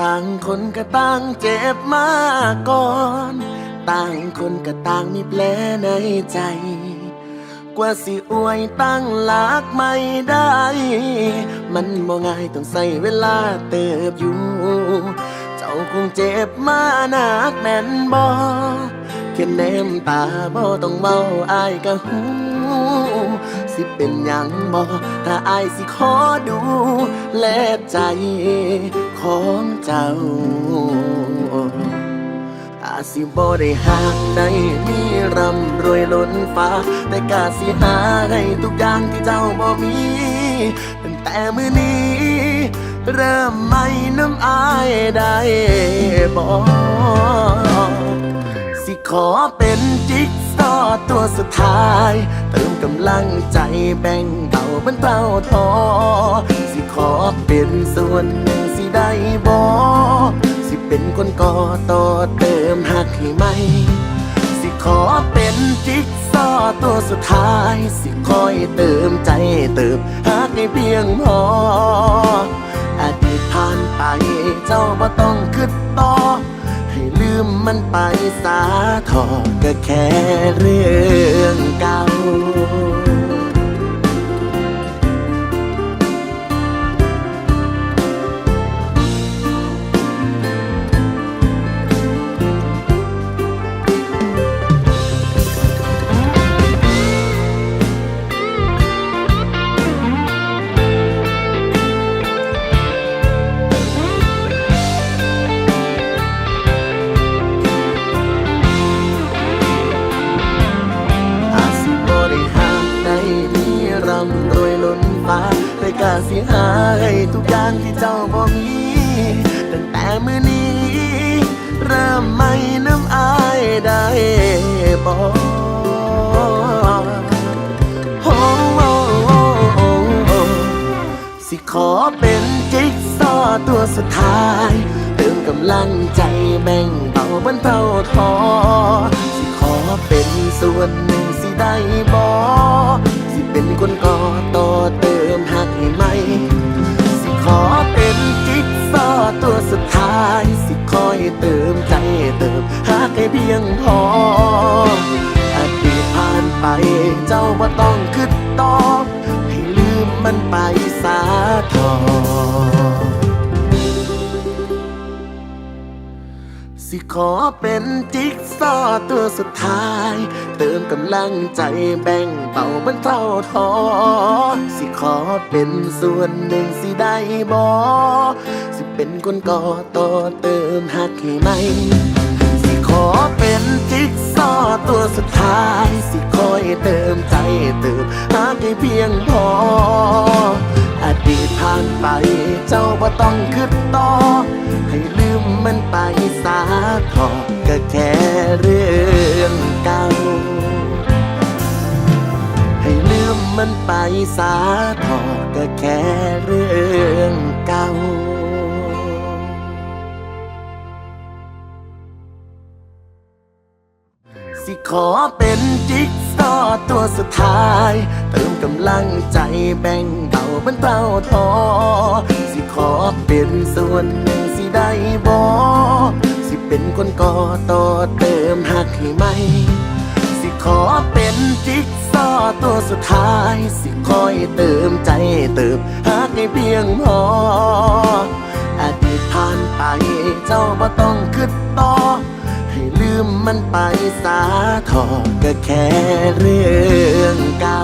ต่างคนก็ต่างเจ็บมาก่อน ต่างคนก็ต่างมีแผลในใจ กว่าสิอวยตั้งหลักไม่ได้ มันบ่ง่ายต้องใส่เวลาเติบอยู่ เจ้าคงเจ็บมาหนักแน่นบ่แค่แนมตาบ่ต้องเมาอายก็หู สิเป็นหยังบ่ถ้าอายสิขอดู แลใจของเจ้า อาจสิบ่ได้หากได้มีร่ำรวยล้นฟ้า แต่กาสิหาให้ทุกอย่างที่เจ้าบ่มีตั้งแต่มื้อนี้ เริ่มไม่น้ำอายได้บ่สิขอเป็นจิ๊ก อตัวสุดท้าย เติมกำลังใจแบ่งเบาบรรเทาท้อสิขอเป็นส่วนหนึ่งสิได้บ่สิเป็นคนก่อต่อเติมหักให้ไหม สิขอเป็นจิ๊กซอว์ตัวสุดท้าย สิคอยเติมใจเติมหักให้เพียงพออดีตผ่านไปเจ้าบ่ต้องคิดต่อ มมันไปสาทอก็แค่เรื่องเก่า ให้ทุกอย่างที่เจ้าบ่มีตั้งแต่มื้อนี้ เริ่มไม่น้ำอายได้บอ้โอ้สิขอเป็นจิ๊กซอว์ตัวสุดท้ายเติมกำลังใจแบ่งเบาบรรเทาท้อสิขอเป็นส่วนหนึ่งสิได้บ่สิเป็นคนก่อต่อ สิคอยเติมใจเติมหากให้เพียงพออดีตผ่านไปเจ้าบ่ต้องคิดต่อให้ลืมมันไปสาทอสิขอเป็นจิ๊กซอว์ตัวสุดท้าย เติมกำลังใจแบ่งเบาบรรเทาท้อสิขอเป็นส่วนหนึ่งสิได้บ่สิ เป็นคนก่อต่อเติมหักให้ไหม สิขอเป็นจิ๊กซอว์ตัวสุดท้าย สิคอยเติมใจเติมหากให้เพียงพอ อดีตผ่านไปเจ้าบ่ต้องคิดต่อ ให้ลืมมันไปสาทอก็แค่เรื่องเก่าให้ลืมมันไปสาทอก็แค่เรื่องเก่า สิขอเป็นจิ๊กซอตัวสุดท้าย เติมกำลังใจแบ่งเบาบรรเทาท้อสิขอเป็นส่วนหนึ่งสิได้บ่สิเป็นคนก่อต่อเติมหักให้ไหม สิขอเป็นจิ๊กซอตัวสุดท้าย สิคอยเติมใจเติมหากให้เพียงพออดีตผ่านไปเจ้าบ่ต้องคิดต่อ มมันไปสาทอก็แค่เรื่องเก่า